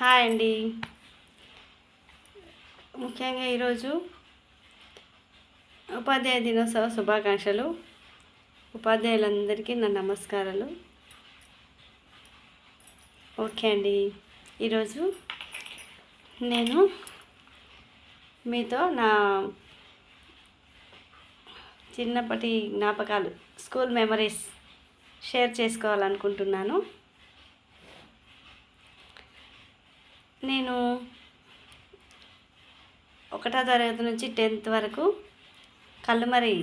Hi అండి. ముఖ్యంగా ఈరోజు ఉపాధ్యాయ దినోత్సవ శుభాకాంక్షలు. ఉపాధ్యాయులందరికీ నా నమస్కారాలు. ఓకే అండి. ఈరోజు నేను మీతో నా చిన్నప్పటి జ్ఞాపకాలు స్కూల్ మెమరీస్ షేర్ చేసుకోవాలనుకుంటున్నాను. నేను ఒకటో తరగతి నుంచి టెన్త్ వరకు కల్లుమరి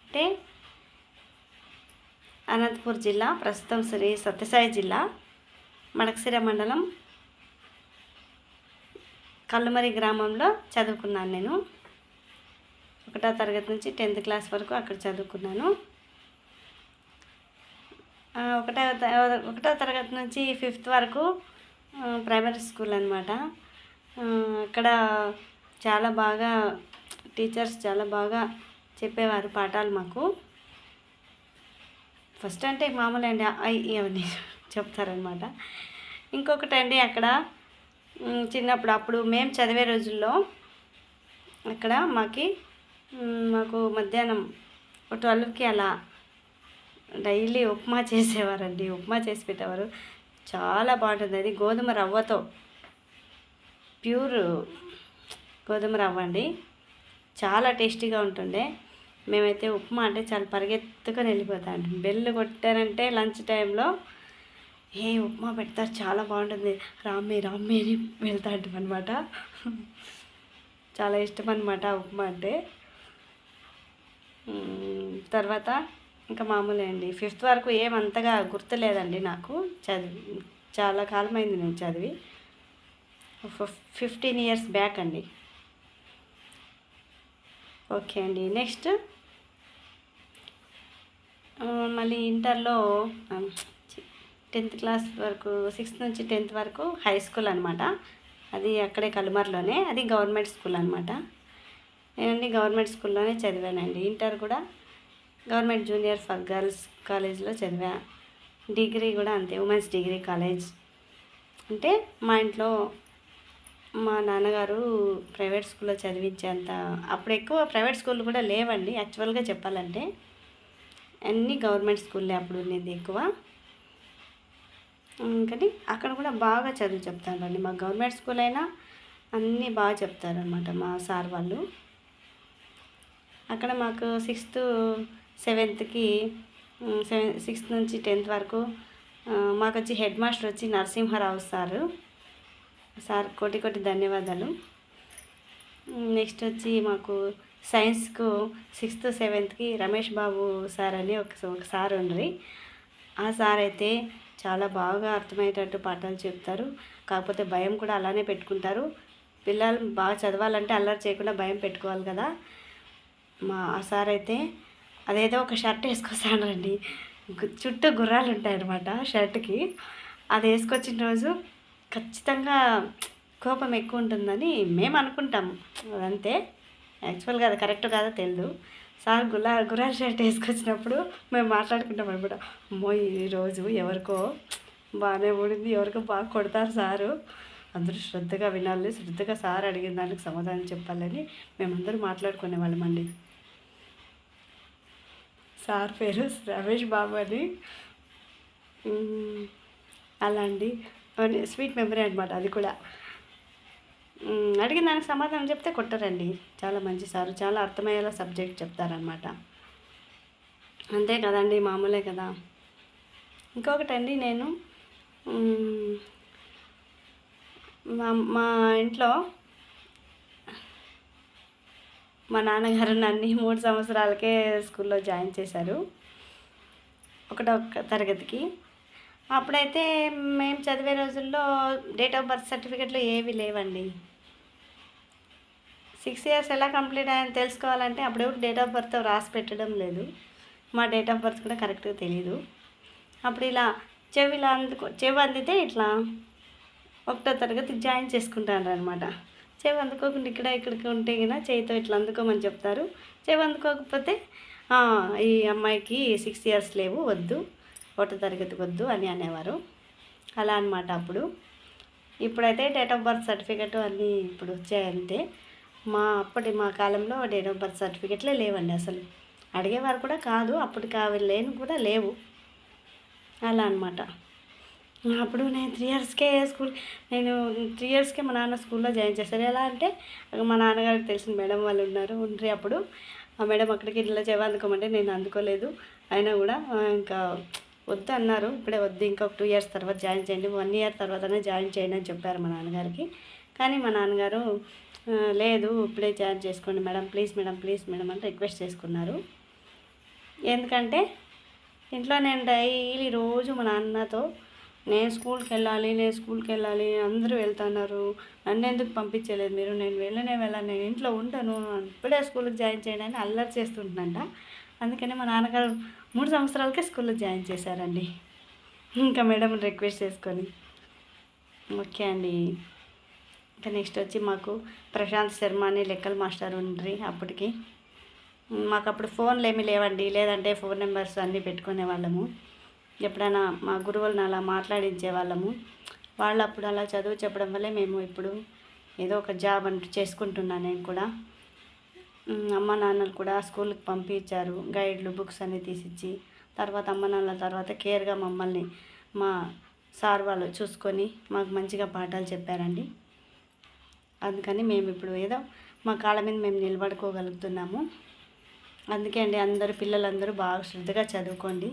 అంటే అనంతపూర్ జిల్లా ప్రస్తుతం శ్రీ సత్యసాయి జిల్లా మడకసిర మండలం కల్లుమరి గ్రామంలో చదువుకున్నాను నేను. ఒకటో తరగతి నుంచి టెన్త్ క్లాస్ వరకు అక్కడ చదువుకున్నాను. ఒకటో ఒకటో తరగతి నుంచి ఫిఫ్త్ వరకు ప్రైమరీ స్కూల్ అనమాట అక్కడ చాలా బాగా టీచర్స్ చాలా బాగా చెప్పేవారు పాఠాలు మాకు. ఫస్ట్ అంటే మామూలు అండి ఐ అవన్నీ చెప్తారనమాట ఇంకొకటి అండి అక్కడ చిన్నప్పుడు అప్పుడు మేము చదివే రోజుల్లో అక్కడ మాకి మాకు మధ్యాహ్నం ట్వెల్వ్కి అలా డైలీ ఉప్మా చేసేవారండి ఉప్మా చేసి పెట్టేవారు. చాలా బాగుంటుంది. అది గోధుమ రవ్వతో. ప్యూర్ గోధుమ రవ్వ అండి. చాలా టేస్టీగా ఉంటుండే. మేమైతే ఉప్మా అంటే చాలా పరిగెత్తుకొని వెళ్ళిపోతాం బెల్లు కొట్టారంటే లంచ్ టైంలో ఏ ఉప్మా పెడతారు చాలా బాగుంటుంది. రామ్మి రామ్మి అని వెళ్తా అనమాట చాలా ఇష్టం అనమాట ఉప్మా అంటే. తర్వాత ఇంకా మామూలే అండి ఫిఫ్త్ వరకు ఏమంతగా గుర్తులేదండి నాకు. చదివి చాలా కాలం అయింది నేను చదివి. ఫిఫ్టీన్ ఇయర్స్ బ్యాక్ అండి. ఓకే అండి. నెక్స్ట్. మళ్ళీ ఇంటర్లో టెన్త్ క్లాస్ వరకు సిక్స్త్ నుంచి టెన్త్ వరకు హై స్కూల్ అనమాట అది అక్కడే కలుమర్లోనే అది గవర్నమెంట్ స్కూల్ అనమాట నేనండి గవర్నమెంట్ స్కూల్లోనే చదివానండి. ఇంటర్ కూడా గవర్నమెంట్ జూనియర్ ఫర్ గర్ల్స్ కాలేజ్లో చదివా. డిగ్రీ కూడా అంతే ఉమెన్స్ డిగ్రీ కాలేజ్. అంటే మా ఇంట్లో మా నాన్నగారు ప్రైవేట్ స్కూల్లో చదివించేంత అప్పుడు ఎక్కువ ప్రైవేట్ స్కూల్ కూడా లేవండి. యాక్చువల్గా చెప్పాలంటే అన్నీ గవర్నమెంట్ స్కూల్లే అప్పుడు ఉండేది ఎక్కువ. కానీ అక్కడ కూడా బాగా చదువు చెప్తారండి. మా గవర్నమెంట్ స్కూల్ అయినా అన్నీ బాగా చెప్తారనమాట మా సార్ వాళ్ళు. అక్కడ మాకు సిక్స్త్ సెవెంత్కి సెవెన్ సిక్స్త్ నుంచి టెన్త్ వరకు మాకు వచ్చి హెడ్ మాస్టర్ వచ్చి నరసింహారావు సారు. సార్ కోటి కోటి ధన్యవాదాలు. నెక్స్ట్ వచ్చి మాకు సైన్స్కు సిక్స్త్ సెవెంత్కి రమేష్ బాబు సార్ అని ఒక ఒక సార్ ఉండ్రి. ఆ సార్ అయితే చాలా బాగా అర్థమయ్యేటట్టు పాఠాలు చెప్తారు. కాకపోతే భయం కూడా అలానే పెట్టుకుంటారు. పిల్లలు బాగా చదవాలంటే అల్లరి చేయకుండా భయం పెట్టుకోవాలి కదా. మా ఆ సార్ అయితే అదేదో ఒక షర్ట్ వేసుకొస్తానండి చుట్టూ గుర్రాలు ఉంటాయన్నమాట షర్ట్కి. అది వేసుకొచ్చిన రోజు ఖచ్చితంగా కోపం ఎక్కువ ఉంటుందని మేము అనుకుంటాం అదంతే. యాక్చువల్గా అది కరెక్ట్ కాదో తెలియదు సార్ గులా గుర్రాల షర్ట్ వేసుకొచ్చినప్పుడు మేము మాట్లాడుకుంటాం అనమాట అమ్మో ఈరోజు ఎవరికో బాగానే ఊడింది ఎవరికో బాగా కొడతారు సారు. అందరూ శ్రద్ధగా వినాలి శ్రద్ధగా సార్ అడిగిన దానికి సమాధానం చెప్పాలని మేమందరూ మాట్లాడుకునే వాళ్ళమండి సార్ పేరు రమేష్ బాబు అని. అలా అండి. స్వీట్ మెమరీ అనమాట అది కూడా. అడిగిన దానికి సమాధానం చెప్తే కొట్టరండి. చాలా మంచి సారు. చాలా అర్థమయ్యేలా సబ్జెక్ట్ చెప్తారనమాట అంతే కదండి మామూలే కదా. ఇంకొకటండి నేను. మా మా ఇంట్లో మా నాన్నగారు నన్ను మూడు సంవత్సరాలకే స్కూల్లో జాయిన్ చేశారు. ఒకటో తరగతికి. అప్పుడైతే మేము చదివే రోజుల్లో డేట్ ఆఫ్ బర్త్ సర్టిఫికెట్లు ఏవి లేవండి. సిక్స్ ఇయర్స్ ఎలా కంప్లీట్ అయ్యాయని తెలుసుకోవాలంటే అప్పుడెప్పుడు డేట్ ఆఫ్ బర్త్ రాసి పెట్టడం లేదు. మా డేట్ ఆఫ్ బర్త్ కూడా కరెక్ట్గా తెలియదు అప్పుడు ఇలా చెవి ఇలా అందుకో చెవి అందితే ఇట్లా ఒకటో తరగతి జాయిన్ చేసుకుంటారు అనమాట చెవి అందుకోకుండా ఇక్కడ ఇక్కడికి ఉంటే గిన చేయితో ఇట్లా అందుకోమని చెప్తారు. చెవి అందుకోకపోతే ఈ అమ్మాయికి సిక్స్ ఇయర్స్ లేవు వద్దు ఒకటో తరగతి వద్దు అని అనేవారు. అలా అనమాట అప్పుడు. ఇప్పుడైతే డేట్ ఆఫ్ బర్త్ సర్టిఫికెట్ అన్నీ ఇప్పుడు వచ్చాయంతే. మా అప్పటి మా కాలంలో డేట్ ఆఫ్ బర్త్ సర్టిఫికెట్లే లేవండి అసలు. అడిగేవారు కూడా కాదు అప్పటికి అవి లేని కూడా లేవు. అలా అనమాట అప్పుడు నేను త్రీ ఇయర్స్కే స్కూల్ నేను త్రీ ఇయర్స్కే మా నాన్న స్కూల్లో జాయిన్ చేశారు. ఎలా అంటే మా నాన్నగారికి తెలిసిన మేడం వాళ్ళు ఉన్నారు ఉండ్రి అప్పుడు. ఆ మేడం అక్కడికి ఇట్లా చేవ అందుకోమంటే నేను అందుకోలేదు. అయినా కూడా ఇంకా వద్దు అన్నారు ఇప్పుడే వద్దు ఇంకొక టూ ఇయర్స్ తర్వాత జాయిన్ చేయండి వన్ ఇయర్ తర్వాతనే జాయిన్ చేయండి అని చెప్పారు మా నాన్నగారికి. కానీ మా నాన్నగారు లేదు ఇప్పుడే జాయిన్ చేసుకోండి madam please madam please madam అని రిక్వెస్ట్ చేసుకున్నారు. ఎందుకంటే ఇంట్లో నేను డైలీ రోజు మా నాన్నతో నేను స్కూల్కి వెళ్ళాలి నేను స్కూల్కి వెళ్ళాలి అందరూ వెళ్తున్నారు. నన్ను ఎందుకు పంపించలేదు మీరు? నేను వెళ్ళనే వెళ్ళాను. నేను ఇంట్లో ఉంటాను ఇప్పుడే స్కూల్కి జాయిన్ చేయండి అని అల్లరి చేస్తుంటున్నంట అందుకని మా నాన్నగారు మూడు సంవత్సరాలకే స్కూల్లో జాయిన్ చేశారండి. ఇంకా మేడం రిక్వెస్ట్ చేసుకొని. ఓకే అండి. ఇంకా నెక్స్ట్ వచ్చి మాకు ప్రశాంత్ శర్మ అని లెక్కల మాస్టర్ ఉండ్రి అప్పటికి. మాకు అప్పుడు ఫోన్లు ఏమీ లేవండి. లేదంటే ఫోన్ నెంబర్స్ అన్నీ పెట్టుకునే వాళ్ళము. ఎప్పుడైనా మా గురువులను అలా మాట్లాడించే వాళ్ళము వాళ్ళు అప్పుడు అలా చదువు చెప్పడం వల్లే మేము ఇప్పుడు ఏదో ఒక జాబ్ అంటూ చేసుకుంటున్నాను నేను కూడా. అమ్మ నాన్నలు కూడా స్కూల్కి పంపించారు. గైడ్లు బుక్స్ అన్నీ తీసిచ్చి తర్వాత అమ్మ నాన్నల తర్వాత కేర్గా మమ్మల్ని మా సార్ వాళ్ళు చూసుకొని మాకు మంచిగా పాఠాలు చెప్పారండి. అందుకని మేము ఇప్పుడు ఏదో మా కాళ్ళ మీద మేము నిలబడుకోగలుగుతున్నాము. అందుకే అండి అందరు పిల్లలందరూ బాగా శ్రద్ధగా చదువుకోండి.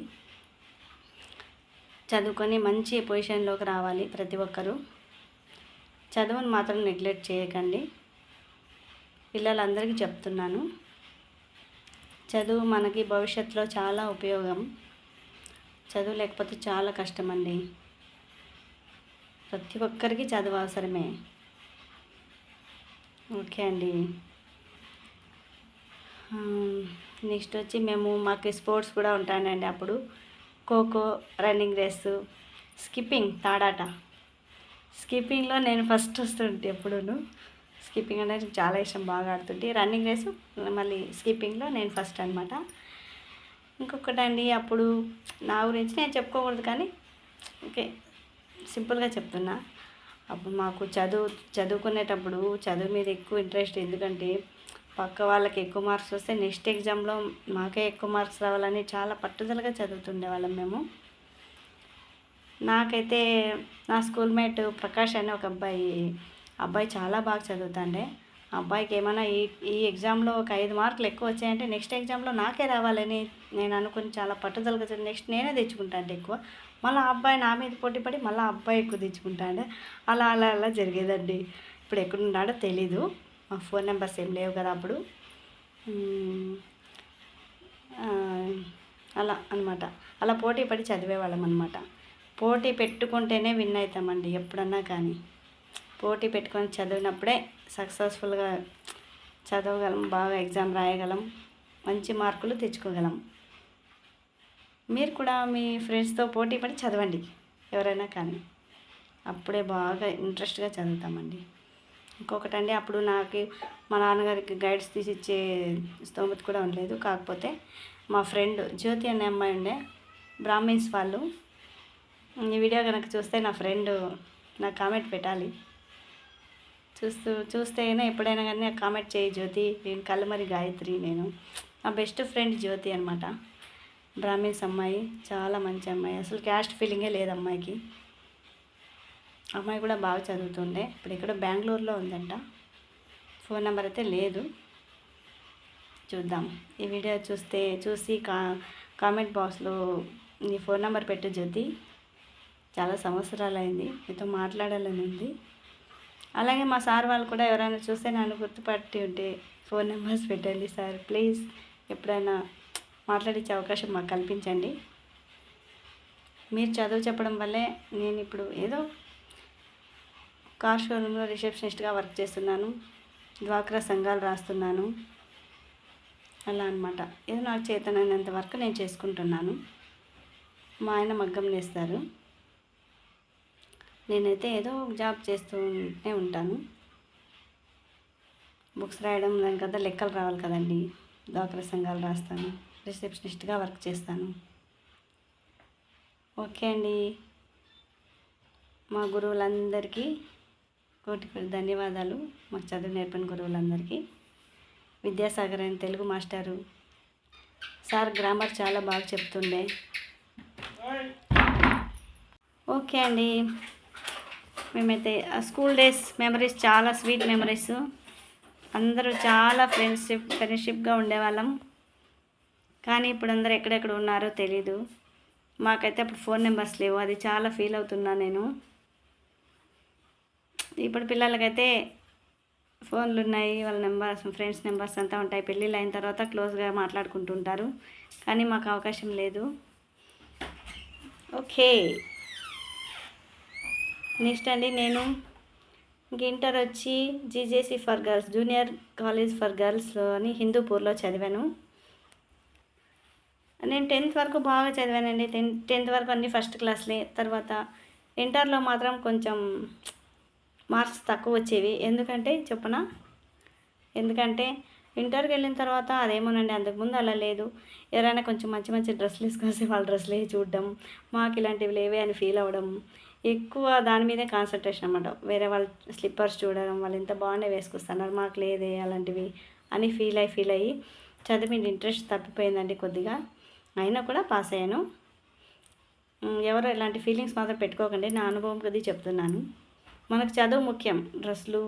చదువుకొని మంచి పొజిషన్లోకి రావాలి ప్రతి ఒక్కరూ. చదువును మాత్రం నెగ్లెక్ట్ చేయకండి. పిల్లలందరికీ చెప్తున్నాను. చదువు మనకి భవిష్యత్తులో చాలా ఉపయోగం. చదువు లేకపోతే చాలా కష్టం అండి ప్రతి ఒక్కరికి చదువు అవసరమే. ఓకే అండి. నెక్స్ట్ వచ్చి మేము మాకు స్పోర్ట్స్ కూడా ఉంటానండి అప్పుడు. ఖోఖో రన్నింగ్ రేసు స్కిప్పింగ్ తాడాట. స్కిప్పింగ్లో నేను ఫస్ట్ వస్తుంటే ఎప్పుడూను స్కిప్పింగ్ అనేది చాలా ఇష్టం బాగా ఆడుతుంటే. రన్నింగ్ రేసు మళ్ళీ స్కిప్పింగ్లో నేను ఫస్ట్ అనమాట ఇంకొకటండి అప్పుడు నా గురించి నేను చెప్పుకోకూడదు కానీ ఓకే సింపుల్గా చెప్తున్నా. అప్పుడు మాకు చదువు చదువుకునేటప్పుడు చదువు మీద ఎక్కువ ఇంట్రెస్ట్ ఎందుకంటే పక్క వాళ్ళకి ఎక్కువ మార్క్స్ వస్తే నెక్స్ట్ ఎగ్జామ్లో మాకే ఎక్కువ మార్క్స్ రావాలని చాలా పట్టుదలగా చదువుతుండే వాళ్ళం మేము. నాకైతే నా స్కూల్ మేట్ ప్రకాష్ అనే ఒక అబ్బాయి అబ్బాయి చాలా బాగా చదువుతాండే. అబ్బాయికి ఏమైనా ఈ ఈ ఎగ్జామ్లో ఒక ఐదు మార్కులు ఎక్కువ వచ్చాయంటే నెక్స్ట్ ఎగ్జామ్లో నాకే రావాలని నేను అనుకుని చాలా పట్టుదలగా నెక్స్ట్ నేనే తెచ్చుకుంటాను ఎక్కువ. మళ్ళీ ఆ అబ్బాయి నా మీద పోటీ పడి మళ్ళీ అబ్బాయి ఎక్కువ తెచ్చుకుంటాడు. అలా అలా అలా జరిగేదండి. ఇప్పుడు ఎక్కడున్నాడో తెలీదు. మా ఫోన్ నెంబర్స్ ఏం లేవు కదా అప్పుడు. అలా అనమాట అలా పోటీ పడి చదివేవాళ్ళం అనమాట పోటీ పెట్టుకుంటేనే విన్ అవుతామండి ఎప్పుడన్నా కానీ. పోటీ పెట్టుకొని చదివినప్పుడే సక్సెస్ఫుల్గా చదవగలం బాగా ఎగ్జామ్ రాయగలం మంచి మార్కులు తెచ్చుకోగలం. మీరు కూడా మీ ఫ్రెండ్స్తో పోటీ పడి చదవండి ఎవరైనా కానీ. అప్పుడే బాగా ఇంట్రెస్ట్గా చదువుతామండి. ఇంకొకటి అండి అప్పుడు నాకు మా నాన్నగారికి గైడ్స్ తీసి ఇచ్చే స్తోమత కూడా ఉండలేదు. కాకపోతే మా ఫ్రెండ్ జ్యోతి అనే అమ్మాయి ఉండే బ్రాహ్మిన్స్ వాళ్ళు. ఈ వీడియో కనుక చూస్తే నా ఫ్రెండ్ నాకు కామెంట్ పెట్టాలి. చూస్తూ చూస్తే అయినా ఎప్పుడైనా కానీ నాకు కామెంట్ చేయి జ్యోతి నేను కళ్ళమరి గాయత్రి నేను. నా బెస్ట్ ఫ్రెండ్ జ్యోతి అనమాట బ్రాహ్మిన్స్ అమ్మాయి చాలా మంచి అమ్మాయి. అసలు క్యాస్ట్ ఫీలింగే లేదు అమ్మాయికి. అమ్మాయి కూడా బాగా చదువుతుండే. ఇప్పుడు ఇక్కడ బెంగళూరులో ఉందంట. ఫోన్ నెంబర్ అయితే లేదు. చూద్దాం. ఈ వీడియో చూస్తే చూసి కా కామెంట్ బాక్స్లో నీ ఫోన్ నెంబర్ పెట్టు జ్యోతి. చాలా సంవత్సరాలైంది. మీతో మాట్లాడాలని ఉంది. అలాగే మా సార్ వాళ్ళు కూడా ఎవరైనా చూస్తే నన్ను గుర్తుపట్టి ఉంటే ఫోన్ నెంబర్స్ పెట్టండి సార్. ప్లీజ్ ఎప్పుడైనా మాట్లాడించే అవకాశం మాకు కల్పించండి. మీరు చదువు చెప్పడం వల్లే నేను ఇప్పుడు ఏదో కార్ షోరూంలో రిసెప్షనిస్ట్గా వర్క్ చేస్తున్నాను. డ్వాక్రా సంఘాలు రాస్తున్నాను. అలా అనమాట ఏదో నాకు చేతనైనంత వరకు నేను చేసుకుంటున్నాను. మా ఆయన మగ్గం నేస్తారు. నేనైతే ఏదో ఒక జాబ్ చేస్తూనే ఉంటాను. బుక్స్ రాయడం దాని కదా లెక్కలు రావాలి కదండి. డ్వాక్రా సంఘాలు రాస్తాను. రిసెప్షనిస్ట్గా వర్క్ చేస్తాను. ఓకే అండి. మా గురువులందరికీ కోటి కోటి ధన్యవాదాలు. మాకు చదువు నేర్పిన గురువులందరికీ. విద్యాసాగర్ అని తెలుగు మాస్టారు సార్ గ్రామర్ చాలా బాగా చెప్తుండే. ఓకే అండి. మేమైతే ఆ స్కూల్ డేస్ మెమరీస్ చాలా స్వీట్ మెమరీస్. అందరూ చాలా ఫ్రెండ్షిప్ ఫ్రెండ్షిప్గా ఉండేవాళ్ళం. కానీ ఇప్పుడు అందరూ ఎక్కడెక్కడ ఉన్నారో తెలీదు. మాకైతే అప్పుడు ఫోన్ నెంబర్స్ లేవు. అది చాలా ఫీల్ అవుతున్నా నేను. ఇప్పుడు పిల్లలకైతే ఫోన్లు ఉన్నాయి వాళ్ళ నెంబర్స్ ఫ్రెండ్స్ నెంబర్స్ అంతా ఉంటాయి. పెళ్ళిళ్ళు అయిన తర్వాత క్లోజ్గా మాట్లాడుకుంటుంటారు కానీ మాకు అవకాశం లేదు. ఓకే. నెక్స్ట్ అండి నేను. ఇంక ఇంటర్ వచ్చి GJC for girls junior college for girls అని హిందూపూర్లో చదివాను. నేను టెన్త్ వరకు బాగా చదివానండి. టెన్త్ టెన్త్ వరకు అన్ని ఫస్ట్ క్లాస్లే. తర్వాత ఇంటర్లో మాత్రం కొంచెం మార్క్స్ తక్కువ వచ్చేవి ఎందుకంటే చెప్పనా ఎందుకంటే ఇంటర్కి వెళ్ళిన తర్వాత అదేమోనండి అంతకుముందు అలా లేదు. ఎవరైనా కొంచెం మంచి మంచి డ్రెస్సులు వేసుకొస్తే వాళ్ళ డ్రెస్సులే చూడడం మాకు ఇలాంటివి లేవే అని ఫీల్ అవ్వడం ఎక్కువ దాని మీదే కాన్సన్ట్రేషన్ అనమాట వేరే వాళ్ళ స్లిప్పర్స్ చూడడం వాళ్ళు ఎంత బాగానే వేసుకొస్తున్నారు మాకు లేదే అలాంటివి అని ఫీల్ అయ్యి ఫీల్ అయ్యి చదివి ఇంట్రెస్ట్ తప్పిపోయిందండి కొద్దిగా. అయినా కూడా పాస్ అయ్యాను. ఎవరో ఎవరు ఇలాంటి ఫీలింగ్స్ మాత్రం పెట్టుకోకండి నా అనుభవం కొద్దీ చెప్తున్నాను. మనకు చదువు ముఖ్యం. డ్రెస్సులు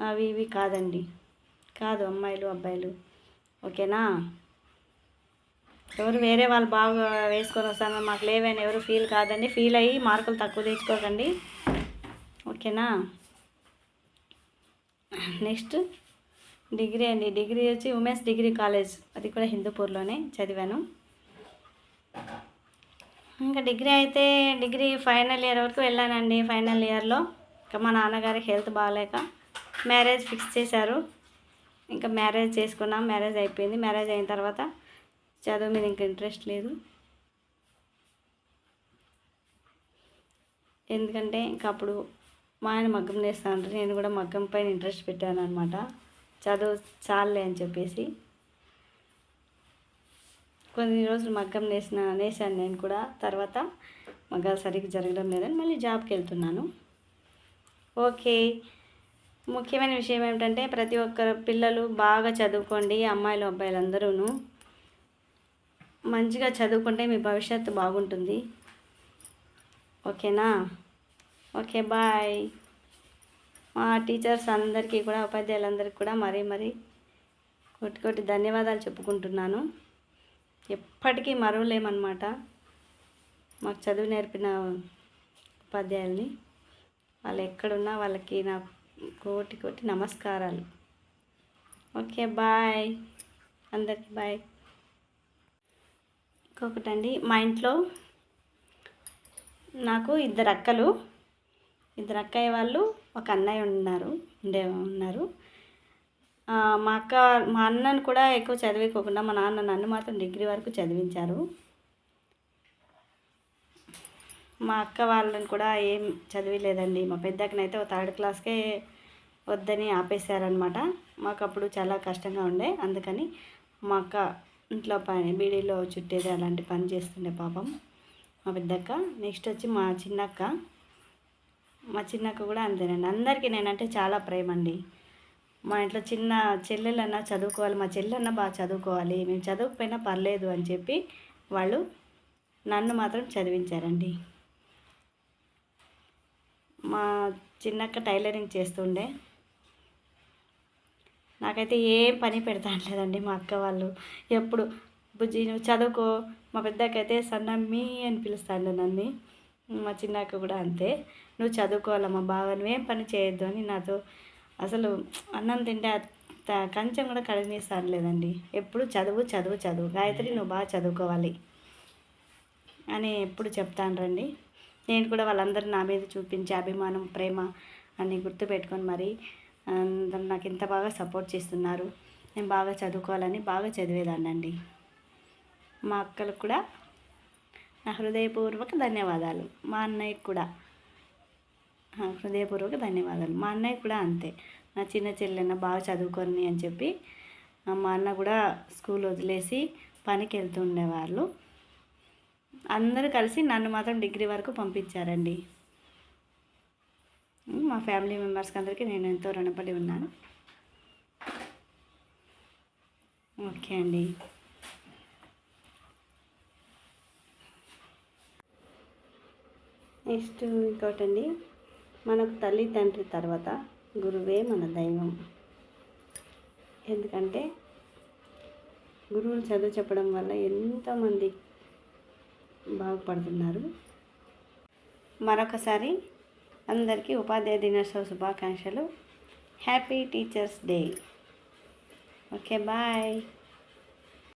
అవి ఇవి కాదండి. కాదు అమ్మాయిలు అబ్బాయిలు. ఓకేనా? ఎవరు వేరే వాళ్ళు బాగా వేసుకొని వస్తారని మాకు లేవని ఎవరు ఫీల్ కాదండి. ఫీల్ అయ్యి మార్కులు తక్కువ తెచ్చుకోకండి. ఓకేనా? నెక్స్ట్ డిగ్రీ అండి. డిగ్రీ వచ్చి ఉమెన్స్ డిగ్రీ కాలేజ్. అది కూడా హిందూపూర్లోనే చదివాను. ఇంకా డిగ్రీ అయితే డిగ్రీ ఫైనల్ ఇయర్ వరకు వెళ్ళానండి. ఫైనల్ ఇయర్లో ఇంకా మా నాన్నగారికి హెల్త్ బాగాలేక మ్యారేజ్ ఫిక్స్ చేశారు. ఇంకా మ్యారేజ్ చేసుకున్నాం మ్యారేజ్ అయిపోయింది. మ్యారేజ్ అయిన తర్వాత చదువు మీద ఇంకా ఇంట్రెస్ట్ లేదు. ఎందుకంటే ఇంకా అప్పుడు మా ఆయన మగ్గం చేస్తానంటే నేను కూడా మగ్గం పైన ఇంట్రెస్ట్ పెట్టాను అనమాట చదువు చాలే అని చెప్పేసి. కొన్ని రోజులు మగ్గం నేసిన నేసాను నేను కూడా. తర్వాత మగ్గాలు సరిగ్గా జరగడం లేదని మళ్ళీ జాబ్కి వెళ్తున్నాను. ఓకే. ముఖ్యమైన విషయం ఏమిటంటే ప్రతి ఒక్కరు పిల్లలు బాగా చదువుకోండి అమ్మాయిలు అబ్బాయిలు అందరూను మంచిగా చదువుకుంటే మీ భవిష్యత్తు బాగుంటుంది. ఓకేనా? Okay bye. మా టీచర్స్ అందరికీ కూడా ఉపాధ్యాయులందరికీ కూడా మరీ మరీ కోటి కోటి ధన్యవాదాలు చెప్పుకుంటున్నాను. ఎప్పటికీ మరవలేమన్నమాట మాకు చదువు నేర్పిన ఉపాధ్యాయుల్ని. వాళ్ళు ఎక్కడున్నా వాళ్ళకి నా కోటి కోటి నమస్కారాలు. Okay bye. అందరికీ బాయ్. ఇంకొకటండి మా ఇంట్లో నాకు ఇద్దరు అక్కలు. ఇద్దరు అక్కయ్య వాళ్ళు ఒక అన్నయ్య ఉన్నారు ఉండే ఉన్నారు. మా అక్క మా అన్నను కూడా ఎక్కువ చదివించకుండా మా నాన్న నన్ను మాత్రం డిగ్రీ వరకు చదివించారు. మా అక్క వాళ్ళని కూడా ఏం చదివిలేదండి. మా పెద్దక్కనైతే ఒక థర్డ్ క్లాస్కే వద్దని ఆపేశారనమాట మాకు అప్పుడు చాలా కష్టంగా ఉండే. అందుకని మా అక్క ఇంట్లో పని బీడీలో చుట్టేది అలాంటి పని చేస్తుండే పాపం మా పెద్దక్క. నెక్స్ట్ వచ్చి మా చిన్నక్క. మా చిన్నక్క కూడా అంతేనండి. అందరికీ నేనంటే చాలా ప్రేమ అండి మా ఇంట్లో చిన్న చెల్లెలన్నా చదువుకోవాలి మా చెల్లెన్నా బాగా చదువుకోవాలి మేము చదువుకుపోయినా పర్లేదు అని చెప్పి వాళ్ళు నన్ను మాత్రం చదివించారండి. మా చిన్నక్క టైలరింగ్ చేస్తుండే. నాకైతే ఏం పని పెడతానలేదండి మా అక్క వాళ్ళు. ఎప్పుడు బుజ్జి నువ్వు చదువుకో మా పెద్దకైతే సన్నమ్మి అని పిలుస్తాడు నన్ను. మా చిన్నక్క కూడా అంతే. నువ్వు చదువుకోవాలమ్మా బావ నువ్వేం పని చేయొద్దు అని నాతో అసలు అన్నం తింటే కొంచెం కూడా కడిగేస్తాను లేదండి ఎప్పుడు చదువు చదువు చదువు. గాయత్రి నువ్వు బాగా చదువుకోవాలి అని ఎప్పుడు చెప్తాను రండి నేను కూడా వాళ్ళందరూ నా మీద చూపించే అభిమానం ప్రేమ అని గుర్తుపెట్టుకొని మరి అందరు నాకు ఇంత బాగా సపోర్ట్ చేస్తున్నారు. నేను బాగా చదువుకోవాలని బాగా చదివేదాన్ని అండి మా అక్కలకు కూడా నా హృదయపూర్వక ధన్యవాదాలు. మా అన్నయ్యకు కూడా హృదయపూర్వక ధన్యవాదాలు. మా అన్నయ్య కూడా అంతే. నా చిన్న చెల్లెన్న బాగా చదువుకొని అని చెప్పి మా అన్న కూడా స్కూల్ వదిలేసి పనికి వెళ్తుండేవాళ్ళు అందరూ కలిసి నన్ను మాత్రం డిగ్రీ వరకు పంపించారండి. మా ఫ్యామిలీ మెంబర్స్కి అందరికీ నేను ఎంతో రుణపడి ఉన్నాను. ఓకే అండి. నెక్స్ట్ ఇంకోటండి మనకు తల్లి తండ్రి తర్వాత గురువే మన దైవం. ఎందుకంటే గురువులు చదువు చెప్పడం వల్ల ఎంతోమంది బాగుపడుతున్నారు. మరొకసారి అందరికీ ఉపాధ్యాయ దినోత్సవ శుభాకాంక్షలు. Happy teachers day. Okay bye.